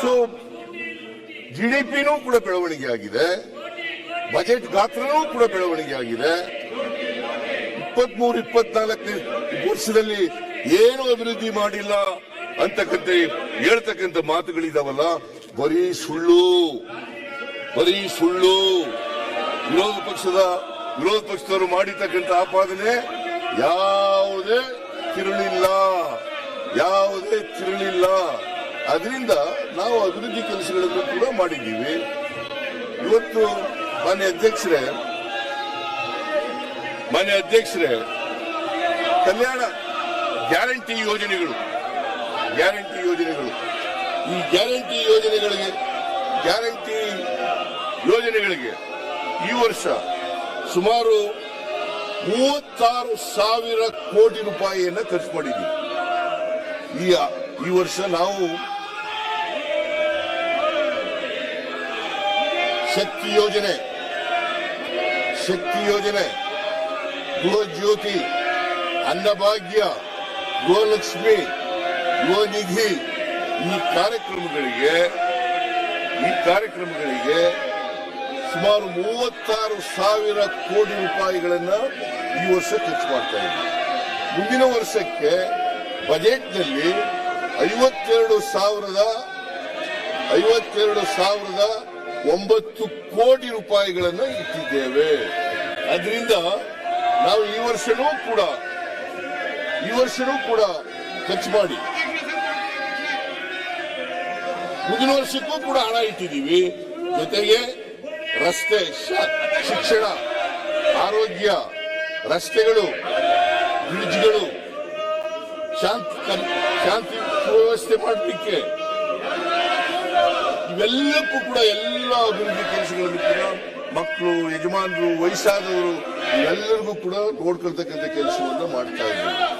So ಜಿಡಿಪಿನೂ ಕೂಡ ಬೆಳವಣಿಗೆ ಆಗಿದೆ. ಬಜೆಟ್ ಗಾತ್ರನೂ ಕೂಡ ಬೆಳವಣಿಗೆ ಆಗಿದೆ. ಇಪ್ಪತ್ಮೂರು ಇಪ್ಪತ್ನಾಲ್ಕು ವರ್ಷದಲ್ಲಿ ಏನು ಅಭಿವೃದ್ಧಿ ಮಾಡಿಲ್ಲ ಅಂತಕ್ಕಂಥ ಹೇಳ್ತಕ್ಕಂಥ ಮಾತುಗಳಿದಾವಲ್ಲ, ಬರೀ ಸುಳ್ಳು ಬರೀ ಸುಳ್ಳು. ವಿರೋಧ ಪಕ್ಷದ, ವಿರೋಧ ಪಕ್ಷದವರು ಮಾಡಿರ್ತಕ್ಕಂಥ ಆಪಾದನೆ ಯಾವುದೇ ತಿರುಳಿಲ್ಲ. ಯಾವುದೇ ತಿರುಳಿಲ್ಲ. ಅದರಿಂದ ನಾವು ಅಭಿವೃದ್ಧಿ ಕೆಲಸಗಳನ್ನು ಕೂಡ ಮಾಡಿದ್ದೀವಿ. ಇವತ್ತು ಮಾನ್ಯ ಅಧ್ಯಕ್ಷರೇ ಮಾನ್ಯ ಅಧ್ಯಕ್ಷರೇ, ಕಲ್ಯಾಣ ಗ್ಯಾರಂಟಿ ಯೋಜನೆಗಳು ಗ್ಯಾರಂಟಿ ಯೋಜನೆಗಳು. ಈ ಗ್ಯಾರಂಟಿ ಯೋಜನೆಗಳಿಗೆ ಗ್ಯಾರಂಟಿ ಯೋಜನೆಗಳಿಗೆ ಈ ವರ್ಷ ಸುಮಾರು ಮೂವತ್ತಾರು ಸಾವಿರ ಕೋಟಿ ರೂಪಾಯಿಯನ್ನು ಖರ್ಚು ಮಾಡಿದ್ದೀವಿ. ಈ ಈ ವರ್ಷ ನಾವು ಶಕ್ತಿ ಯೋಜನೆ ಶಕ್ತಿ ಯೋಜನೆ ಗೃಹ ಜ್ಯೋತಿ ಅನ್ನಭಾಗ್ಯ ಗೋಲಕ್ಷ್ಮಿ ಗೃಹ ನಿಧಿ ಈ ಕಾರ್ಯಕ್ರಮಗಳಿಗೆ ಈ ಕಾರ್ಯಕ್ರಮಗಳಿಗೆ ಸುಮಾರು ಮೂವತ್ತಾರು ಸಾವಿರ ಕೋಟಿ ರೂಪಾಯಿಗಳನ್ನು ಈ ವರ್ಷ ಖರ್ಚು ಮಾಡ್ತಾ ಇದ್ದೀವಿ. ಮುಂದಿನ ವರ್ಷಕ್ಕೆ ಬಜೆಟ್ನಲ್ಲಿ ಐವತ್ತೆರಡು ಸಾವಿರದ ಐವತ್ತೆರಡು ಸಾವಿರದ ಒಂಬತ್ತು ಕೋಟಿ ರೂಪಾಯಿಗಳನ್ನು ಇಟ್ಟಿದ್ದೇವೆ. ಅದರಿಂದ ನಾವು ಈ ವರ್ಷನೂ ಕೂಡ, ಈ ವರ್ಷನೂ ಕೂಡ ಖರ್ಚು ಮಾಡಿ, ಮುಂದಿನ ವರ್ಷಕ್ಕೂ ಕೂಡ ಹಣ ಇಟ್ಟಿದ್ದೀವಿ. ಜೊತೆಗೆ ರಸ್ತೆ ಶಿಕ್ಷಣ, ಆರೋಗ್ಯ, ರಸ್ತೆಗಳು, ಬ್ರಿಡ್ಜ್ಗಳು ಶಾಂತಿ ಶಾಂತಿ ವ್ಯವಸ್ಥೆ ಮಾಡಲಿಕ್ಕೆ ಇವೆಲ್ಲಕ್ಕೂ ಕೂಡ ಎಲ್ಲ ಅಭಿವೃದ್ಧಿ ಕೆಲಸಗಳನ್ನು ಕೂಡ ಮಕ್ಕಳು, ಯಜಮಾನರು, ವಯಸ್ಸಾದವರು ಎಲ್ಲರಿಗೂ ಕೂಡ ನೋಡ್ಕೊಳ್ತಕ್ಕಂಥ ಕೆಲಸವನ್ನು ಮಾಡ್ತಾ ಇದ್ದೀವಿ